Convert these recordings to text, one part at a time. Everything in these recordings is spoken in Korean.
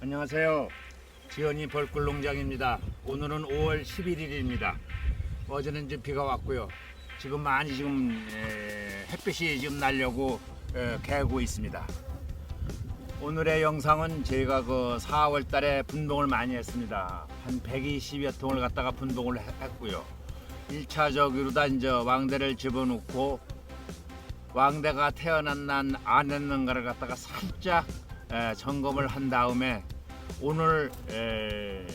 안녕하세요. 지연이 벌꿀 농장입니다. 오늘은 5월 11일입니다. 어제는 좀 비가 왔고요. 지금 많이 지금 에, 햇빛이 지금 나려고 에, 개고 있습니다. 오늘의 영상은 저희가 그 4월 달에 분동을 많이 했습니다. 한 120여 통을 갖다가 분동을 해- 했고요. 1차적으로다 이제 왕대를 집어넣고 왕대가 태어난 난 안 했는가를 갖다가 살짝 에, 점검을 한 다음에 오늘 에,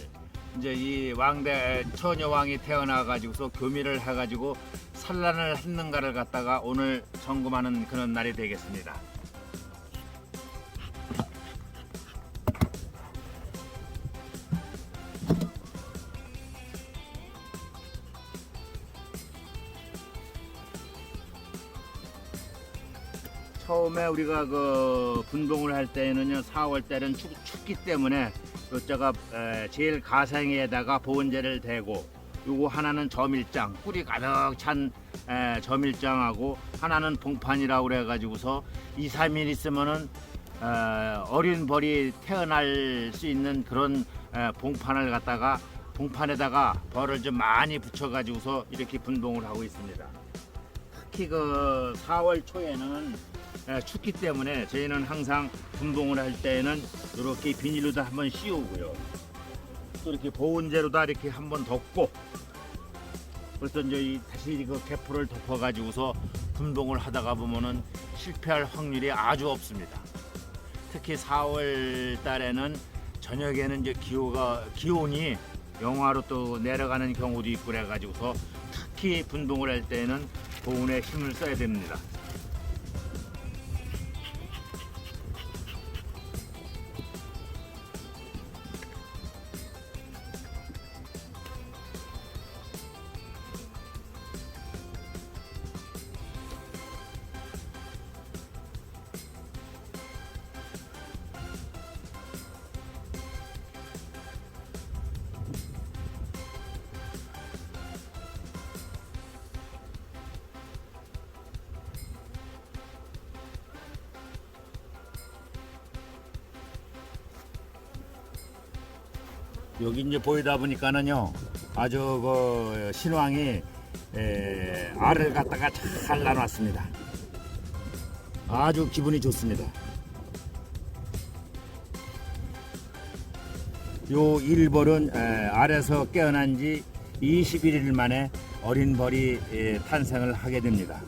이제 이 왕대 처녀 왕이 태어나 가지고서 교미를 해 가지고 산란을 했는가를 갖다가 오늘 점검하는 그런 날이 되겠습니다. 처음에 우리가 그 분동을 할 때는요 4월 때는 춥, 춥기 때문에 이자가 제일 가생에다가 보온재를 대고 요거 하나는 저밀장 꿀이 가득 찬 에, 저밀장하고 하나는 봉판이라고 그래 가지고서 2, 3일 있으면은 에, 어린 벌이 태어날 수 있는 그런 에, 봉판을 갖다가 봉판에다가 벌을 좀 많이 붙여 가지고서 이렇게 분동을 하고 있습니다. 특히 그 4월 초에는 에, 춥기 때문에 저희는 항상 분봉을 할 때는 이렇게 비닐로다 한번 씌우고요. 또 이렇게 보온재로다 이렇게 한번 덮고 그래서 이제 이 다시 그 개포를 덮어 가지고서 분봉을 하다가 보면은 실패할 확률이 아주 없습니다. 특히 4월 달에는 저녁에는 이제 기후가 기온이 영하로 또 내려가는 경우도 있고 그래 가지고서 특히 분봉을 할 때는 보온에 힘을 써야 됩니다. 여기 이제 보이다 보니까는요 아주 그 신왕이 에, 알을 갖다가 잘 나눴습니다. 아주 기분이 좋습니다. 요 일벌은 에, 알에서 깨어난 지 21일 만에 어린 벌이 에, 탄생을 하게 됩니다.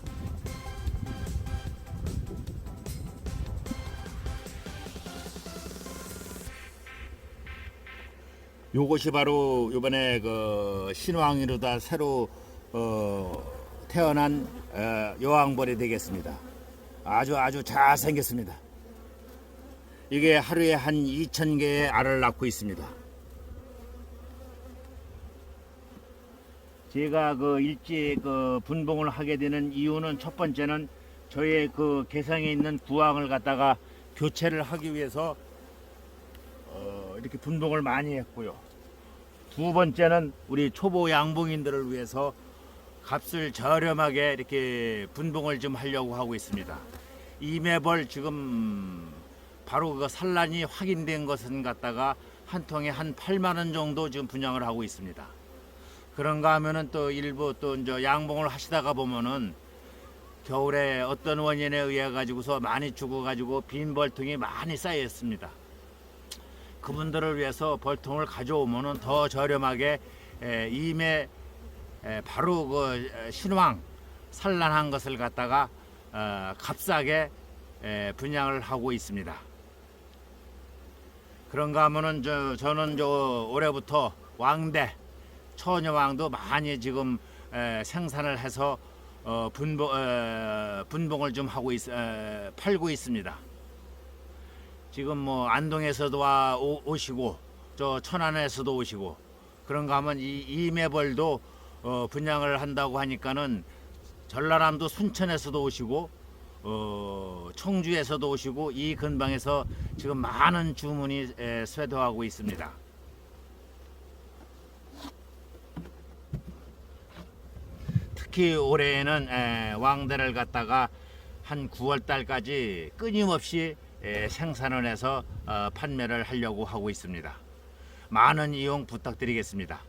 요것이 바로 이번에 그 신왕이로다 새로 어, 태어난 어, 여왕벌이 되겠습니다. 아주 아주 잘 생겼습니다. 이게 하루에 한 2천 개의 알을 낳고 있습니다. 제가 그 일찍 그 분봉을 하게 되는 이유는 첫 번째는 저의 그 개성에 있는 구황을 갖다가 교체를 하기 위해서 어, 이렇게 분봉을 많이 했고요. 두 번째는 우리 초보 양봉인들을 위해서 값을 저렴하게 이렇게 분봉을 좀 하려고 하고 있습니다. 이매벌 지금 바로 그 산란이 확인된 것은 갖다가 한 통에 한 8만 원 정도 지금 분양을 하고 있습니다. 그런가 하면은 또 일부 또 이제 양봉을 하시다가 보면은 겨울에 어떤 원인에 의해 가지고서 많이 죽어 가지고 빈 벌통이 많이 쌓여 있습니다. 그분들을 위해서 벌통을 가져오면은 더 저렴하게 에, 임에 에, 바로 그 에, 신왕 산란한 것을 갖다가 어, 값싸게 에, 분양을 하고 있습니다. 그런가 하면은 저, 저는 저 올해부터 왕대 처녀왕도 많이 지금 에, 생산을 해서 어, 분봉, 에, 분봉을 좀 하고 있, 에, 팔고 있습니다. 지금 뭐 안동에서도 와 오, 오시고 저 천안에서도 오시고 그런가 하면 이 이매벌도 어, 분양을 한다고 하니까는 전라남도 순천에서도 오시고 어, 청주에서도 오시고 이 근방에서 지금 많은 주문이 에, 쇄도하고 있습니다. 특히 올해에는 에, 왕대를 갖다가 한 9월 달까지 끊임없이 에, 생산을 해서 어, 판매를 하려고 하고 있습니다. 많은 이용 부탁드리겠습니다.